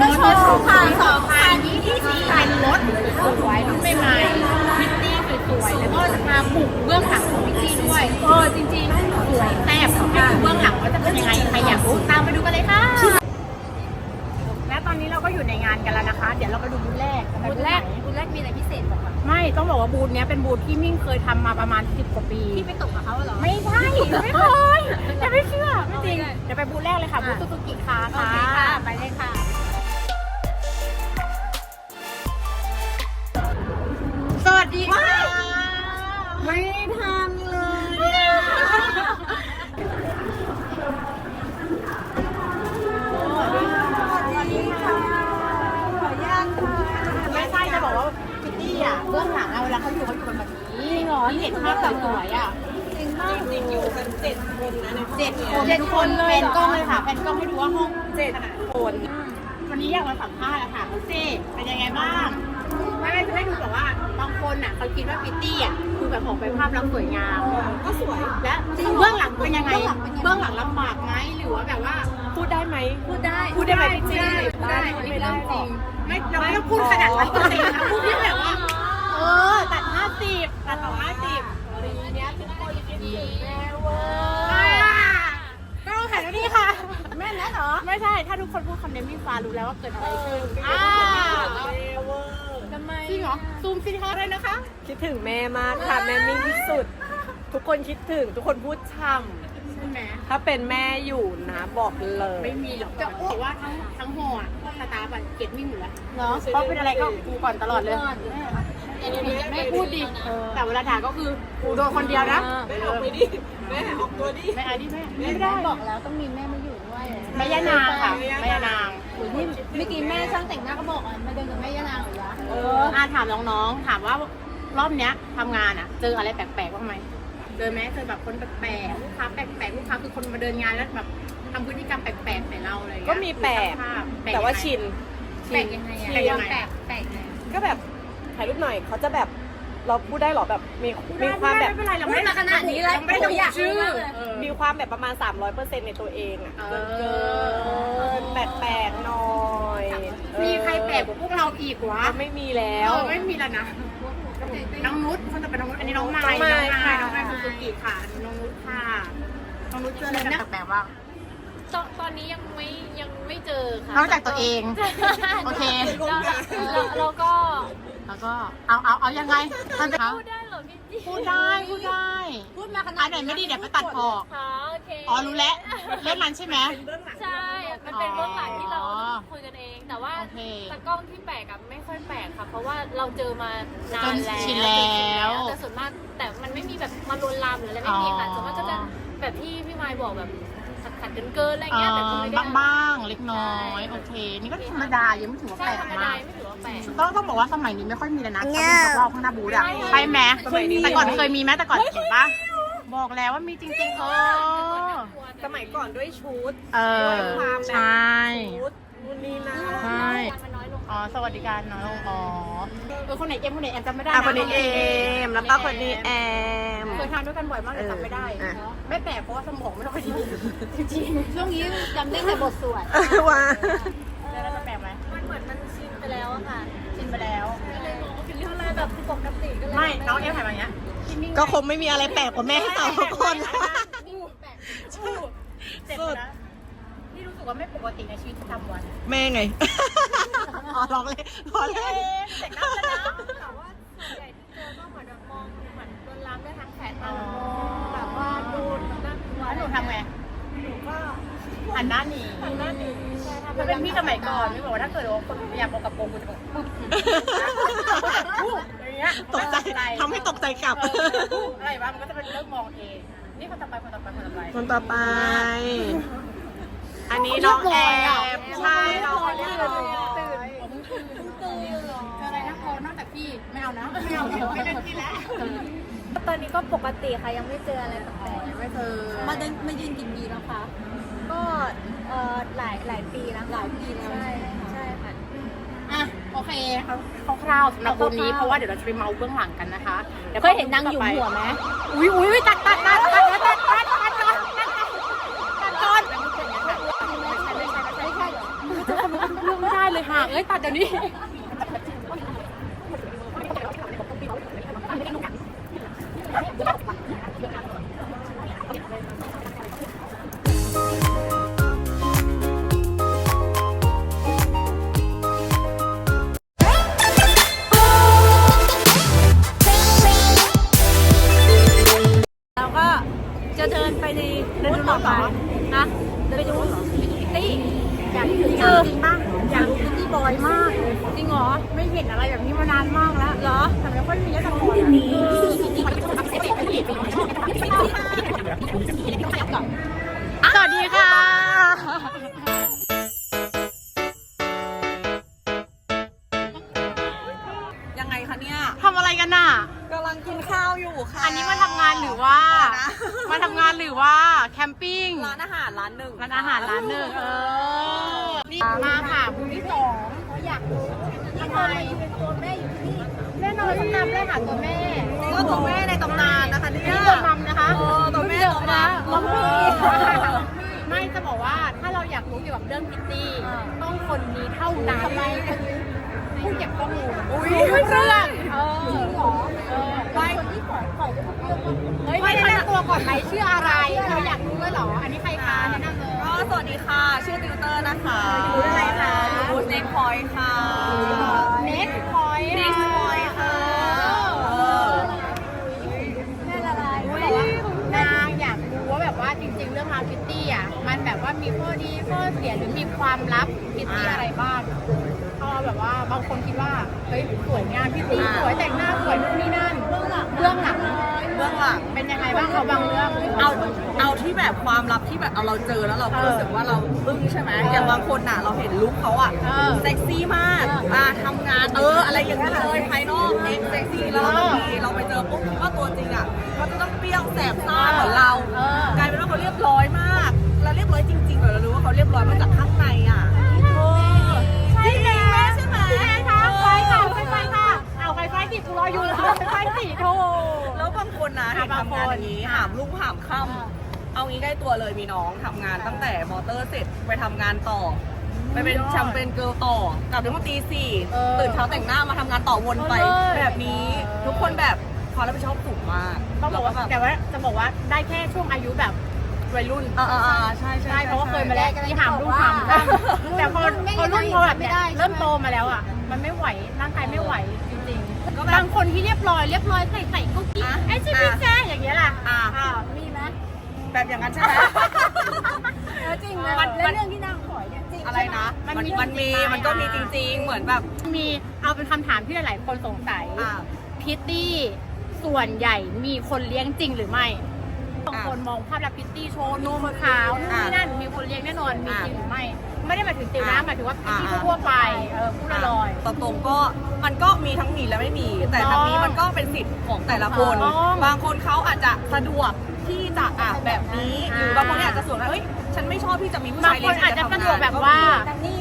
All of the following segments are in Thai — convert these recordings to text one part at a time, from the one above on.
งานมอเตอร์โชว์ค่ะสองพันยี่สิบสี่คันรถสวยรุ่นใหม่ๆพิตตี้สวยๆแล้วก็จะมาปลูกเบื้องหลังของพิตตี้ด้วยเออจริงๆสวยแซ่บให้ดูเบื้องหลังว่าจะเป็นยังไงใครอยากรู้ตามไปดูกันเลยค่ะ และตอนนี้เราก็อยู่ในงานกันแล้วนะคะ เดี๋ยวเราไปดูบูธแรกบูธแรกบูธแรกมีอะไรพิเศษบอกก่อนไม่ต้องบอกว่าบูธเนี้ยเป็นบูธที่มิ่งเคยทำมาประมาณ10กว่าปีพี่ไปตกกับเขาเหรอไม่ใช่ไม่เคยจะไม่เชื่อไม่จริงโอเคเดี๋ยวไปบูธแรกเลยค่ะบูธซูซูกิคาร์โอค่ะเคค่ะไปเลยค่ะ ดีค่ะ ไม่ทันเลยไม่ใช่จะบอกว่าพิตตี้อะเบื้องหลังอะเวลาเขาอยู่เขาอยู่กันแบบนี้หรอเห็นภาพสวยๆอะจริงมากจริงอยู่กันเจ็ดคนนะเจ็ดคนทุกคนเลยเป็นกล้องเลยค่ะเป็นกล้องให้ดูว่าห้องเจ็ดคนวันนี้อยากมาสัมภาษณ์อะค่ะคุณเจเป็นยังไงบ้าง ไม่ไม่จะให้ดูแบบว่าบางคนอะเขาคิดว่าพิตตี้อะคือแบบออกไปภาพลักษณ์สวยงาม ก็สวย และเบื้องหลังเป็นยังไง เบื้องหลังลำบากไหมหรือว่าแบบว่าพูดได้ไหมพูดได้พูดได้ไหมพูดได้จริงพูดได้ไม่ได้จริงไม่เราไม่ต้องพูดขนาดนั้นจริงนะพูดที่แบบว่าเออตัดห้าสิบตัดต่อห้าสิบปีเนี้ยทุกคนคิดถึงแม่เวอร์ก็ต้องถ่ายแล้วนี่ค่ะแม่นะเหรอไม่ใช่ถ้าทุกคนพูดคำนี้มีฟ้ารู้แล้วว่าเกิดอะไรขึ้นอ่า ทำไม จริงเหรอ ซูมสิคะเลยนะ คะคิดถึงแม่มากค่ะ แม่มิ่งที่สุด ทุกคนคิดถึง ทุกคนพูดช่ใช่ไหมำถ้าเป็นแม่อยู่นะ บอกเลย ไม่มีหรอกจะบอกว่าทั้งทั้งห่ออะพวกสตาร์บัตเก็ตไม่หมดแล้วเนาะเพราะเป็นอะไรก็กูก่อนตลอดเลย ไม่พูดดิแต่เวลาด่าก็คือกูโดนคนเดียวนะแม่ออกไปดิแม่ออกตัวดิไม่เอาดิแม่ไม่ได้บอกแล้วต้องมีแม่มาอยู่ด้วยแม่ย่านางค่ะแม่ย่านางนี่เมื่อกี้แม่ช่างแต่งหน้าก็บอกอะมาเดินกับแม่ย่านางเหรอยะเอออาถามน้องๆถามว่า รอบเนี้ยทำงานอะเจออะไรแปลกๆบ้างไหมเจอไหมเจอแบบคนแปลกๆลูกค้าแปลกๆลูกค้าคือคนมาเดินงานแล้วแบบทำพฤติกรรมแปลกๆใส่เราอะไรอย่างก็เงี้ยมีแปลกหรือสภพปลกแต่ว่ายังไง ชิน แปลกยังไงอะแปลกยังไง แปลกแปลกไงก็แบบถ่ายรูปหน่อยเขาจะแบบเราพูดได้เหรอแบบมีมีความแบบ ไม่เป็นไรเราพูไม่ดได้มาขนาดนี้แล้วเราไม่ได้ระบุชื่ออยากรู้มากเลยเออ มีความแบบประมาณ 300%ในตัวเองอะเออ เกินแปลกๆหน่อยมีใครแปลกกว่าพวกเราอีกวะเออไม่มีแล้เอวอไม่มีแล้วนะ น้องนุชคนจะเป็นน้องนุชอันนี้น้องไม้น้องไม้ค่ะน้องไม้ซูซูกิค่ะอันนี้น้องนุชค่ะน้องนุชเจออะไรแปลกๆบ้างตอนตอนนี้ยังไม่ยังไม่เจอค่ะนอกจากตัวเองโอเคแล้วแล้วก็แล้วก็เอาเอาเอายังไงมันเป็นพูดได้เหรอ พี่จีพูดได้พูดได้พูดมาขนาอัดนไหนไม่ดีเดี๋ยวไปตัดออกค่ะโอเคอ๋อรู้แล้วเรื่องนั้นใช่ไหม ใช่ มันเป็นเบื้องหลังที่เราอ๋อคุยกันเอง แต่ว่าโอเค ตากล้องที่แปลกอะไม่ค่อยแปลกค่ะ เพราะว่าเราเจอมานานแล้วจนชินแล้วแต่ส่วนมากแต่มันไม่มีแบบมาลวนลามหรืออะไรไม่มีค่ะอ๋อ ส่วนมากก็จะแบบที่พี่ไมค์บอกแบบ ขัดขัดๆเกินๆอะไรเอเงี้ยแต่ก็อไม่ได้บ้างๆเล็กน้อยโอเค นี่ก็ธรรมดายังไม่ถือว่าใช่แปลกธรรมดามากไม่ถือว่าแปลก ต้องต้องบอกว่าสมัยนี้ไม่ค่อยมีแล้วนะเขาเป็นรอบๆข้างหน้าบูธอะไปไหมสมัยนี้ แต่ก่อนเคยมีไหมแต่ก่อนเห็นปะบอกแล้วว่ามีจริงๆเออสมัยก่อนด้วยชุดเออ ด้วยความแบบใช่ ชุดนู่นนี่นะใช่มันน้ อยลงอ๋อ สวัสดิการน้อยลงอ๋อเออคนไหนเอ็มคนไหนแอมจำไม่ได้อะนะคนนี้เอมแล้วก็คนนี้แอม เคยทานด้วยกันบ่อยมากแต่จำไม่ได้เออไม่แปลกเพราะว่าสมองไม่ค่อยดีจริงช่วงนี้จำได้แต่บทสวดว่าๆแล้วจะแปลกไหมมันเหมือนมันชินไปแล้วอะค่ะชินไปแล้วก็เลยมองว่าเป็นเรื่องอะไรแบบปกติก็เลยไม่น้องเอ็มถ่ายมาอย่างเงี้ยก็คงไม่มีอะไรแปลกกว่าแม่ให้สองคนเจ็บนะนี่รู้สึกว่าไม่ปกติในชีวิตประจำวัน แม่ไงอ๋อ ร้องเลยร้องเลยแต่งหน้าแล้วนะแต่ว่าส่วนใหญ่ที่เจอก็เหมือนแบบมองเหมือนโดนล้ำด้วยทางแขนตาแบบว่าโดนน่ากลัวแล้วหนูทำไงหนูก็หันหน้าหนีทำหน้าหนีใช่ทำมันเป็นพี่สมัยก่อนพี่บอกว่าถ้าเกิดว่าคนพยายามเอากระโปรงกูจะแบบปุ๊บปุ๊บอย่างเงี้ยตกใจทำให้ตกใจกลับเออปุ๊บอะไรวะมันก็จะเป็นเริ่มมองเองนี่คนต่อไปคนต่อไปคนต่อไปคนต่อไปอันนี้น้องแอมใช่น้องตื่ตื่น น ตื่นเจออะไรนะพอนอกจากพี่ ไม่เอานะไม่เอาไม่เล่นพี่แล้วตอนนี้ก็ปกติค่ะยังไม่เจออะไรแปลกไม่เคยมาเดินมายืนกินดีแล้วคะๆก็เอ่อหลายหลายปีแล้วหลายปีแล้วใช่ใช่ค่ะอะโอเคคร่าวๆสำหรับวันนี้เพราะว่าเดี๋ยวเราจะไปเมาเบื้องหลังกันนะคะดี๋วเคยเห็นนางหยุมหัวไหมอุ้ยอุ้ยตัดตัดตัดตัดตัดตัดตัดตัดตัดตัดก่อนตัดก่อนไม่ใช่ไม่ใช่ไม่ใช่ไม่ใช่เลยค่ะเอ้ยตัดเดี๋ยวนี้ ค่ะอันนี้มาทำงานหรือว่า มาทำงานหรือว่าแคมปิ้ง ร้านอาหารร้านหนึ่งร้านอาหารร้านหนึ่งเออ นี่มาค่ะคุณที่สองเขาอยากรู้ทำไมตัวแม่อยู่ที่นี่แน่นอนต้องนำเลยค่ะตัวแม่ก็ตัวแม่ในตำนานนะคะเนี่ย นี่ตัวมัมนะคะเออตัวแม่ตัวมัมมัมเอมี่อไม่จะบอกว่าถ้าเราอยากรู้เกี่ยวกับเรื่องพิตตี้ต้องคนนี้เท่านั้นผู้เก็บข้อมูล อุ้ยรู้เรื่อง เรื่องว่าเฮ้ยไม่ได้แนะนำตัวก่อนไหมชื่ออะไรเราอยากรู้ด้วยเหรอ อันนี้ใครคะแนะนำเลยก็สวัสดีค่ะ ชื่อติวเตอร์นะคะรู้อะไรคะรูทเน็กพอยต์ค่ะ เน็กพอยต์เน็กพอยต์ค่ะเออแม่ละลายเขาบอกว่านางอยากรู้ว่าแบบว่าจริง ๆ เรื่องราวพิตตี้อะมันแบบว่ามีข้อดีข้อเสียหรือมีความลับพิตตี้อะไรบ้างเพราะแบบว่าบางคนคิดว่าเฮ้ยสวยงามพิตตี้สวยแต่งหน้าสวยนู่นนี่นั่นเบื้องหลังเบื้องหลังเบื้อง หลัง เป็นยังไงบ้างเขาบางเรื่อง เอาเอาที่แบบความลับที่แบบเอาเราเจอแล้วเราก็รู้สึกว่าเราอึ้งใช่ไหมอย่างบางคนน่ะเราเห็นลุคเขาอะเออเซ็กซี่มากอ่าทำงานเอออะไรอย่างนี้เลยภายนอกเน็กเซ็กซี่แล้วเราบางทีเราไปเจอปุ๊บว่าตัวจริงอะเขาจะต้องเปรี้ยวแสบซ่าเหมือนเราเออกลายเป็นว่าเขาเรียบร้อยมากเราเรียบร้อยจริงๆเหรอเรารู้ว่าเขาเรียบร้อยมาจากข้างในอะ เอาไปไฟสิกูรออยู่ไปไฟสิโธ่แล้วบางคนนะอะเห็นทำงานอย่างนี้บางคนหามลุ่งหามค่ำเอางี้ใกล้ตัวเลยมีน้องทำงานตั้งแต่มอเตอร์เสร็จไปทำงานต่อ ไปเป็นแชมเปญเกิร์ลต่อกลับถึงมาตีสี่เออตื่นเช้าแต่งหน้ามาทำงานต่อวนไป เออ แบบนี้ทุกคนแบบความรับผิดชอบสูงมากต้องบอกว่าแบบแต่ว่าจะบอกว่าได้แค่ช่วงอายุแบบวัยรุ่นอ่าอ่าอ่าใช่ใช่ใช่เพราะว่าเคยมาแล้วที่หามลูกหามแต่พอพอรุ่นพอแบบเนี้ยเริ่มโตมาแล้วอะ มันไม่ไหวร่างกายไม่ไหวจริง ก็ๆแบบางคนที่เรียบร้อยเรียบร้อยใส่ใส่กุ๊กกิ๊กอะไอ้ชิบิแซ่อย่างเงี้ยล่ะอ่าอ่ามีไหมแบบอย่างนั้นใช่ไหม เออจริงนะมันแล้วเรื่องที่นางขอยเนี่ยจริงอะไรนะมันมันมีมันมีจริงๆมันก็มีอะจริง ๆ เหมือนแบบมีเอาเป็นคำถามที่หลาย ๆ คนสงสัยอ่าพิตตี้ส่วนใหญ่มีคนเลี้ยงจริงหรือไม่บางคนมองภาพลักษณ์พิตตี้โชว์นมขาวนู่นนี่นั่นมีคนเลี้ยงแน่นอนมีจริงหรือไม่ ไม่ได้หมายถึงติวนะหมายถึงว่าพิตตี้ทั่วๆไปเออพูดลอย ตรงๆก็มันก็มีทั้งมีและไม่มี แต่ทั้งนี้มันก็เป็นสิทธิ์ของแต่ละคน ถูกต้องบางคนเขาอาจจะสะดวกที่จะอะแบบนี้อ่า หรือบางคนเนี่ยอาจจะส่วนว่าเฮ้ยฉันไม่ชอบที่จะมีผู้บางชายคเลี้ยนงอาจจะฉัสะนดวกแบบว่า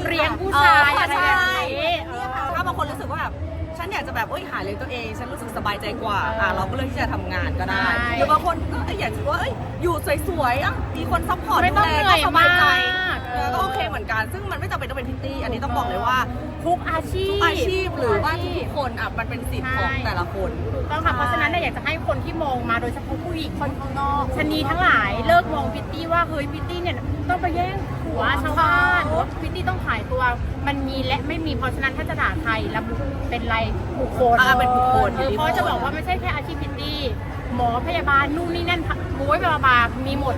เลี้ยงผู้ชายอะไรแบบนี้เออ ถ้าบางคนรู้สึกว่าแบบฉันอยากจะแบบเอ้ยหาเลี้ยงตัวเอง ฉันรู้สึกสบายใจกว่าอะเราก็เลือกที่จะทำงานก็ได้ใช่ หรือบางคนก็อยากจะว่าเอ้ยอยู่สวยๆอะมีคนซัพพอร์ตไม่ต้องดูแลเหนื่อยก็สบายใจมากเออ ก็โอเคเหมือนกัน ซึ่งมันไม่จำเป็นต้องเป็นพิตตี้ อันนี้ต้องบอกเลยว่าทุกอาชีพทุกอาชีพหรือว่าทุกๆคนอะมันเป็นสิทธิ์ของใช่แต่ละคน ถูกต้องค่ะ เพราะฉะนั้นเนี่ยอยากจะให้คนที่มองมาโดยเฉพาะผู้หญิงคนข้างนอกชะนีทั้งหลายเลิกมองพิตตี้ว่าเฮ้ยพิตตี้เนี่ยต้องไปแย่งผัวชาวบ้านหรือว่าพิตตี้ต้องขายตัว มันมีและไม่มีเพราะฉะนั้นถ้าจะด่าใครระบุเป็นไรายบุคคลอ่าเป็นบุคคล เออเพราะจะบอกว่าไม่ใช่แค่อาชีพพิตตี้ หมอพยาบาลนู่นนี่นั่นบุ้ยบาบามีหมด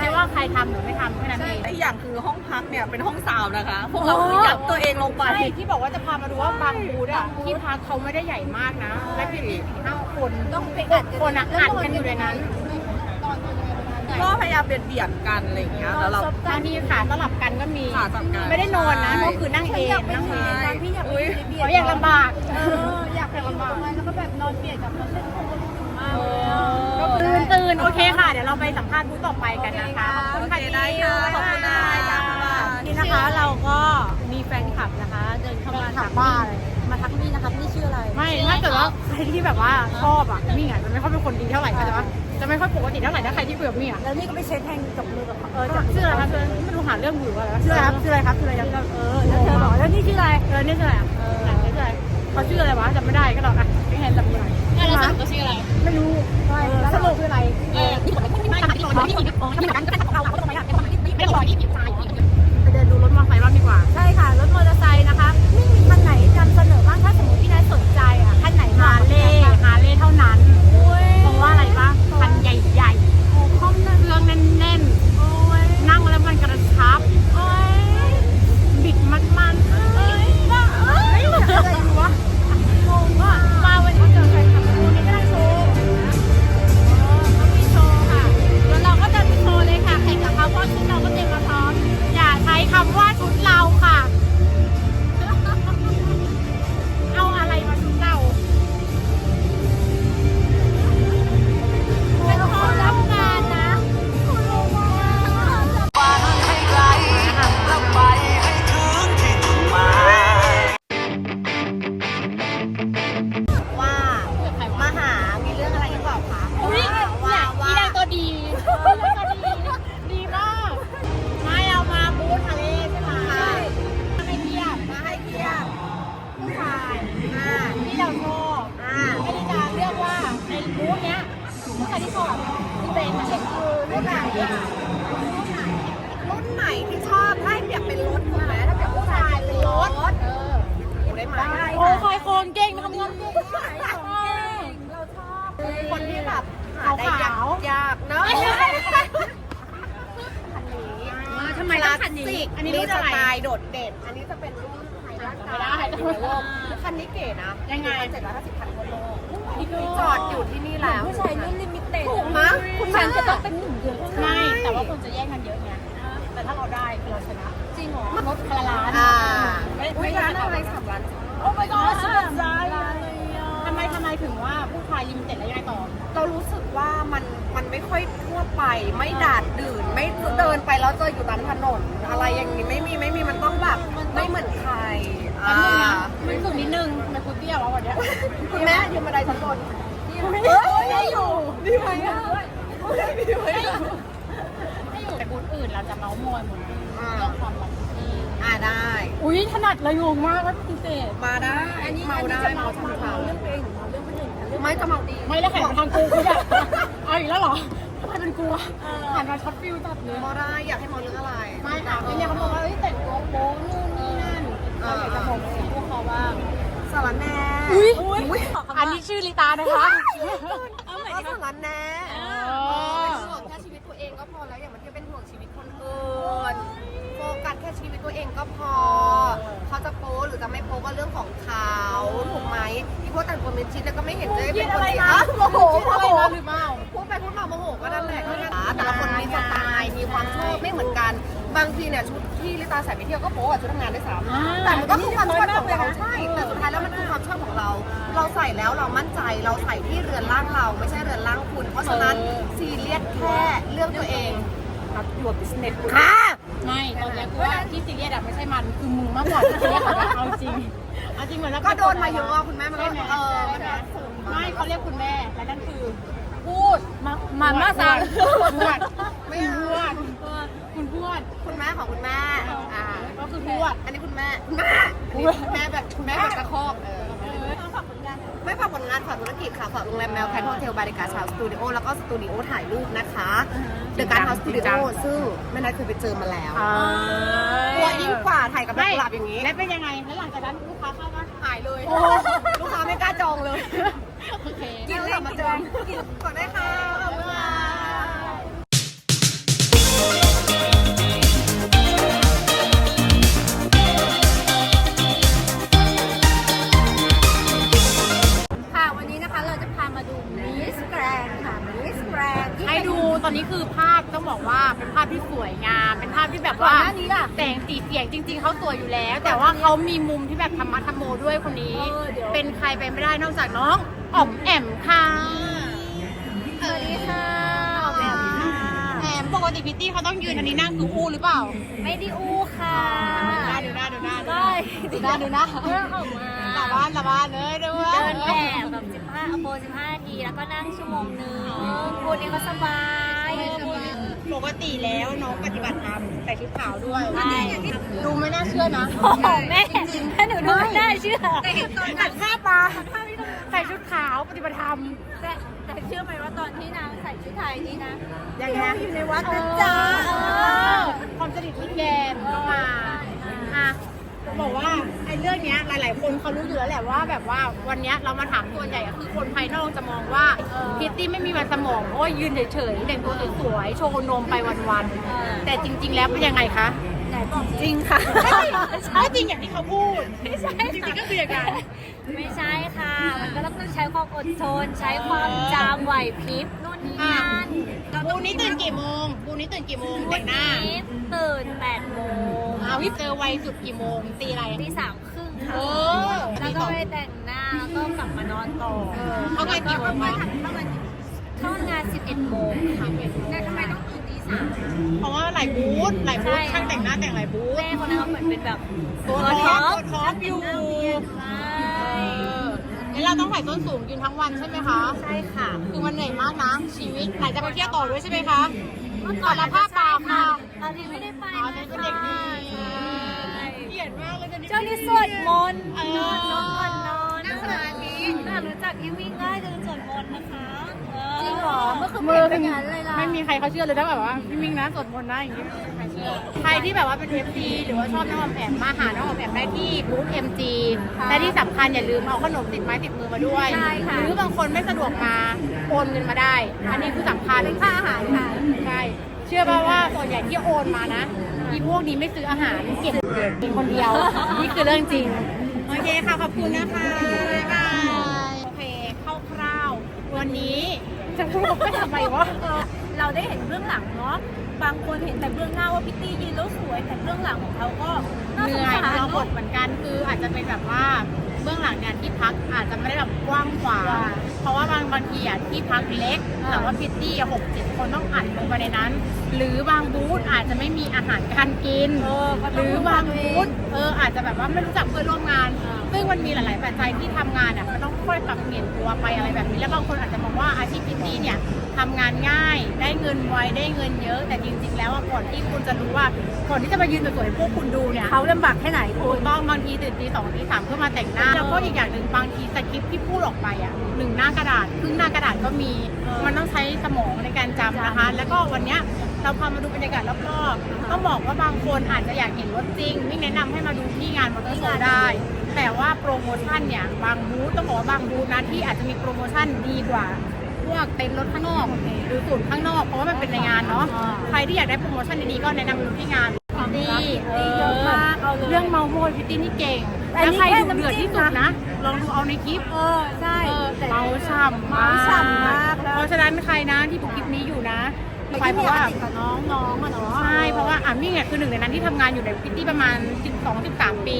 ไม่ว่าใครทำหรือไม่ทำแค่นั้นใช่เองและอีกอย่างคือห้องพักเนี่ยเป็นห้องสาวนะคะ พวกเราคือยัดตัวเองลงไป ใช่ที่บอกว่าจะพามาดูว่าบางบูธอะที่พักเขาไม่ได้ใหญ่มากนะ และพิตตี้สี่ห้าคนต้องเป็นคนอะอัดกันอยู่ในนั้นตอนเป็นยังไงประมาณไหนก็พยายามเบียดเบียดกันอะไรอย่างเงี้ยแล้วเราบางทีขาสลับกันก็มี ขาสลับกันไม่ได้นอนนะใช่ก็คือนั่งเองนั่งเองตอนพี่อยากไปอยู่ในเบียเขาอยากลำบาก เอออยากไปอยู่ตรงนั้นแล้วก็แบบนอนเบียดกับคนเล่น ตื่นตื่นโอเคค่ะ เดี๋ยวเราไปสัมภาษณ์บูธต่อไปกันนะคะ ขอบคุณค่ะโอเคได้ค่ะขอบคุณนะบ๊ายบายบ๊ายบายนี่นะคะเราก็มีแฟนคลับนะคะ เดินเข้ามาถามว่าอะไรมาทักนี่นะครับนี่ชื่ออะไร ไม่ถ้าเกิดว่าใครที่แบบว่าชอบอะมี่อะจะไม่ค่อยเป็นคนดีเท่าไหร่เข้าใจปะจะไม่ค่อยปกติเท่าไหร่ถ้าใครที่คุยกับมี่อะแล้วนี่ก็ไปเช็คแทงกับมือกับเขาเออจะชื่ออะไรครับชื่อไม่รู้หาเรื่องอยู่อะไรวะชื่ออะไรครับชื่ออะไรครับชื่ออะไรครับเออแล้วเธอบอกว่าแล้วนี่ชื่ออะไรเออนี่ชื่ออะไรอะเออนี่ชื่ออะไรเขาชื่ออะไรวะจำไม่ได้ก็หรอกอะไม่เห็นจำไม่ได้แล้วสรุปก็ชื่ออะไร ไม่รู้ แล้วสรุปคืออะไรเออที่ผมไม่ทำที่ลอยที่มีอ๋อที่มีการก็เราเราต้องไปอะไม่ได้ลอยที่ผิวทรายไปเดินดูรถมอเตอร์ไซค์ดีกว่าใช่ค่ะรถมอเตอร์ไซค์นะคะไม่มีคันไหนนำเสนอบ้างถ้าสมมติพี่นายสนใจอะคันไหนมาเล่ ไมต้องคันนี้อันนี้มีรุ่นสอะไร ไตล์โดดเด่น อันนี้จะเป็นรุ่นไฮรักไม่ได้คันนี้เก๋นะยังไง เจ็ดร้อยห้าสิบคันทั่วโลกมีจอดอยู่ที่นี่แล้ว ผู้ชายรุ่นลิมิเต็ดถูกมะคุณแม่จะต้องเป็นหนึ่งเดียวไม่ แต่ว่าคนจะแย่งกันเยอะไงแต่ถ้าเราได้คือเราชนะจริงเหรอรถคาร้านอ่าไม่อุ้ไม่ยได้ร้านทำอะไรสามล้าน โอ้ my god สุดร้ายทำไม ทำไมถึงว่าผู้ชายลิมิเต็ดแล้วยังไงต่อ เรารู้สึกว่ามันมันไม่ค่อยทั่วไป ไม่ดาดดื่น ไม่เดินไปแล้วเจออยู่ตามถนน อะไรอย่างนี้ไม่มีไม่มีมันต้องแบบไม่เหมือนใครอันนี้นะอ่ามันสูงนิดนึงทำไมคุณเตี้ยวะวันเนี้ยคุณแม่ยืนบันไดชั้นบนเฮ้ยได้อยู่ดีไหมอะดีไหมอะให้อยู่แต่บูธอื่นเราจะเมาส์มอยหมดอ่าเรื่องความรักที่ อ่าได้ อุ้ยถนัดเลยงงมากว่าพิเศษ มาได้เมาได้เมาทำเขาเรื่องตัวเองหรือเมาเรื่องคนอื่นนะเรื่องไม่จะเมาดี ไม่แล้วแข่งทางกูกูอยากเอาอีกแล้วเหรอทำไมเป็นกูอะหันมาช็อตฟิลจัดเลยเมาได้อยากให้เมาเรื่องอะไรไม่ค่ะไม่เนี่ยเขาบอกว่าเอ้ยแต่งตัวโป๊นู่นนี่นั่นเราอยากจะบอกพวกเขาว่าสารแหน่อุ้ยอุ้ยอันนี้ชื่อลิตานะคะก็สารแหน่อเป็น ปเที่ยวก็โป๊กับชุดทำงานด้วยซ้อ่าำแต่มันก็คือความชอบของเราอันนี้ใช่แต่สุดท้ายแล้วมันคือความชอบของเรา เราใส่แล้วเรามั่นใจเราใส่ที่เรือนร่างเราไม่ใช่เรือนร่างคุณ เพราะฉะนั้นซีเรียสแค่เรื่องตัวเอง not your business ค่ะ ไม่ตอนแรกว่าที่ซีเรียสอะไม่ใช่มันคือมึงมากกว่าที่ซีเรียสอะเอาจริงเอาจริงเหมือนแล้วก็โดนมาเยอะอะคุณแม่มันก็ใช่ไหมเออใช่ไหมมันก็สูงไม่เขาเรียกคุณแม่และนั่นคือพูดมามามาซังพูดไม่เอาพูด คุณพูดคุณแม่ของคุณแม่อ่าก็คือพูดอันนี้คุณแม่คุณแม่อันนี้คุณแม่แบบคุณแม่แบบกระโคกเออไม่ฝากผลงานฝากธุรกิจค่ะฝากโรงแรมแมวแคทโฮเทลบาริกาชาวสตูดิโอแล้วก็สตูดิโอถ่ายรูปนะคะเดอะการ์ดเฮาส์สตูดิโอซึ่งแม่นัทเคยไปเจอมาแล้วกลัวยิ่งกว่าถ่ายกับดอกกุหลาบอย่างนี้ แล้วเป็นยังไง แล้วหลังจากนั้นลูกค้าเข้ามาหายเลย ลูกค้าไม่กล้าจองเลย โอเคกินเลยมาเจอก่อนได้ นอกจากน้องอ๋อมแอมค่ะสวัสดีค่ะอ๋อมแอมค่ะแอมปกติพิตตี้เขาต้องยืนอันนี้นั่งคือคู่หรือเปล่า ไม่ได้อู้ค่ะดูหน้าดูหน้าดูหน้าได้ดูหน้าดูหน้าเรื่องออกมาสาบานสาบานเลยด้วยเดินแบบแบบ15อโป15นาทีแล้วก็นั่งชั่วโมงนึงคุณนี่ก็สบายปกติแล้วน้องปฏิบัติธรรมใส่ชุดขาวด้วยใช่ดูไม่น่าเชื่อนะโอ้โหแม่ถ้าหนูดูไม่ได้เชื่อตัดภาพมา ใส่ชุดขาวปฏิบัติธรรม แต่แต่เชื่อไหมว่าตอนที่นางใส่ชุดไทยนี่นะยังไงอยู่ในวัดนะจ๊ะความสนิทมิตรแกนเข้ามาอะบอกว่าไอ้เรื่องเนี้ยหลาย ๆ คนเขารู้อยู่แล้วแหละว่า แบบว่าวันเนี้ยเรามาถามส่วนใหญ่อะคือคนภายนอกจะมองว่าพิตตี้ไม่มีวันสมองโอ้ยยืนเฉย ๆ แต่งตัวสวย ๆ โชว์นมไปวัน ๆ แต่จริง ๆ แล้วเป็นยังไงคะ ไหนบอกจริงค่ะ ไม่จริงอย่างที่เขาพูด ไม่ใช่จริงๆก็คืออย่างนั้น ไม่ใช่ค่ะ มันก็ต้องใช้ความอดทน ใช้ความจำไหวพริบนู่นนี่นั่นบูนี้ตื่นกี่โมงบูนี้ตื่นกี่โมงแต่งหน้าวันนี้ตื่น8โมงเอาพี่เจอไวสุดกี่โมงตีอะไรที่สามครึ่งค่ะเออแล้วก็ไปแต่งหน้า แล้วก็กลับมานอนต่อเข้างานกี่โมงคะเข้างาน11โมงค่ะแต่ทำไมต้องตื่นตีสาม เพราะว่าหลายบูธหลายบูธใช่ช่างแต่งหน้าแต่งหลายบูธแม่คนนั้นเขาเหมือนเป็นแบบตัวท็อปตัวท็อปอยู่ใช่แล้วเราต้องใส่ส้นสูงยืนทั้งวันใช่ไหมคะ ใช่ค่ะ คือมันเหนื่อยมากนะชีวิตไหนจะไปเที่ยวต่อด้วยใช่ไหมคะก่อนละภาพเปล่าค่ะตอนนี้ไม่ได้ไปอ๋อเป็นเด็กดีใช่เกลียดมากเลยจะเจ้านี่สวดมนต์เออนอนนอนนอนนั่งสมาธิน่ารู้จักยิ่งวิ่งง่ายเดินสวดมนต์นะคะจ ริงเหรอเมื่อคืนมือเป็นอย่างนั้นเลยล่ะไม่มีใครเขาเชื่อเลยถ้าแบบว่าพี่มิงนะสวดมนต์นะอย่างนี้ไม่มีใครเชื่อใครที่แบบว่าเป็นเอฟซีหรือว่าชอบน้องออมแอมมาหาน้องออมแอมได้ที่บูธเอ็มจีและที่สำคัญอย่าลืมเอาขนมติดไม้ติดมือมาด้วยใช่ค่ะหรือบางคนไม่สะดวกมาโอนเงินมาได้ อันนี้คือสำคัญเป็นค่าอาหารค่ะใช่เชื่อป่าว่าส่วนใหญ่ที่โอนมานะอีพวกนี้ไม่ซื้ออาหารเก็บกินคนเดียวนี่คือเรื่องจริงโอเคค่ะขอบคุณนะคะบ๊ายบายโอเคคร่าวๆวันนี้ จะพูดไปทำไมวะเราได้เห็นเบื้องหลังเนาะบางคนเห็นแต่เบื้องหน้าว่าพิตตี้ยืนแล้วสวย แต่เบื้องหลังของเขาก็น่าเหสงนื่อยสารเราบเนาะทเหมือนกันคืออาจจะเป็นแบบว่าเบื้องหลังเนี่ยที่พักอาจจะไม่ได้แบบกว้างขวางค่ะเพราะว่าบางบางทีอะที่พักเล็ก อ่า แต่ว่าพิตตี้หกเจ็ดคนต้องอัดลงไปในนั้น หรือบางบูธอาจจะไม่มีอาหารการกิน เออก็หต้รือดูบางตัวเอบูธเอออาจจะแบบว่าไม่รู้จักเพื่อนร่วมงาน อ่า ซึ่งมันมีหลาย ๆ ปัจจัยที่ทำงานอะมันต้องค่อยปรับเปลี่ยนตัวไปอะไรแบบนี้ แล้วบางคนอาจจะมองว่าอาชีพพิตตี้เนี่ยทำงานง่าย ได้เงินไว ได้เงินเยอะ แต่จริง ๆ แล้วอะก่อนที่คุณจะรู้ว่าก่อนที่จะมายืนสวยๆพวกคุณดูเนี่ยเขาลำบากแค่ไหนถูกต้องบางทีตื่นตีสองตีสามเพื่อมาแต่งหน้า แล้วก็อีกอย่างหนึ่งบางทีสคริปต์ที่พูดออกไปอะหนึ่งหน้ากระดาษครึ่งหน้ากระดาษก็มี มันต้องใช้สมองในการจำนะคะ แล้วก็วันเนี้ยเราพามาดูบรรยากาศรอบๆต้องบอกว่าบางคนอาจจะอยากเห็นรถจริง ไม่แนะนำให้มาดูที่งานมอเตอร์โชว์ได้ แต่ว่าโปรโมชั่นเนี่ยบางบูธต้องบอกว่าบางบูธนะที่อาจจะมีโปรโมชั่นดีกว่า พวกเต็นท์รถข้างนอกหรือศูนย์ข้างนอกเพราะว่ามันเป็นในงานเนาะใครที่อยากได้โปรโมชั่นดีๆก็แนะนำไปดูที่งานดีดีเยอะมากเอาเลยเรื่องเมาโมยพิตตี้นี่เก่งอันแล้วนี้ใครแค่ดูเดือดน้ำจิ้ที่มสุดนะนะลองดูเอาในคลิปเออใช่เออแต่เมาฉ่ำเมาฉ่ำมากเพราะฉะนั้นใครนะที่ดูคลิปนี้อยู่นะ ไปเพราะว่ากับน้องน้องๆอะเนาะใช่เพราะว่าอะมี่เนี่ยคือหนึ่งในนั้นที่ทำงานอยู่ในพิตตี้ประมาณ 12-13 ปี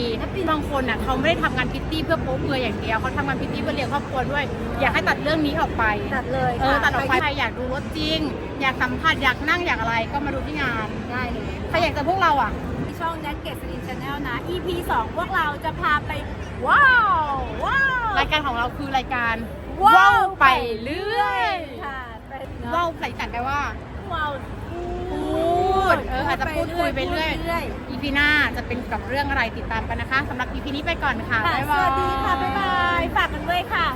บางคนอะเขาไม่ได้ทำงานพิตตี้เพื่อโป๊เปลือยอย่างเดียวเขาทำงานพิตตี้เพื่อเลี้ยงครอบครัวด้วย อยากให้ตัดเรื่องนี้ออกไป ตัดเลยเออค่ะตัดออกไปใครอยากดูรถจริง อยากสัมผัสอยากนั่งอยากอะไรก็มาดูที่งานได้เลยใครอยากเจอพวกเราอะ ที่ช่อง n e t g a t e Skin Channel นะ EP 2 พวกเราจะพาไป ว้าว ว้าวรายการของเราคือรายการว้าวไปเรื่อยค่ะไปเนอะ ว่าวใส่กันแปลว่า out พูดเอออาจจะพูดคุยไปเรื่อยอีพีหน้าจะเป็นกับเรื่องอะไรติดตามกันนะคะสำหรับอีพีนี้ไปก่อนค่ะบ๊ายบาย วัสดีค่ะ บ๊ายบาย ฝากกันด้วยค่ะ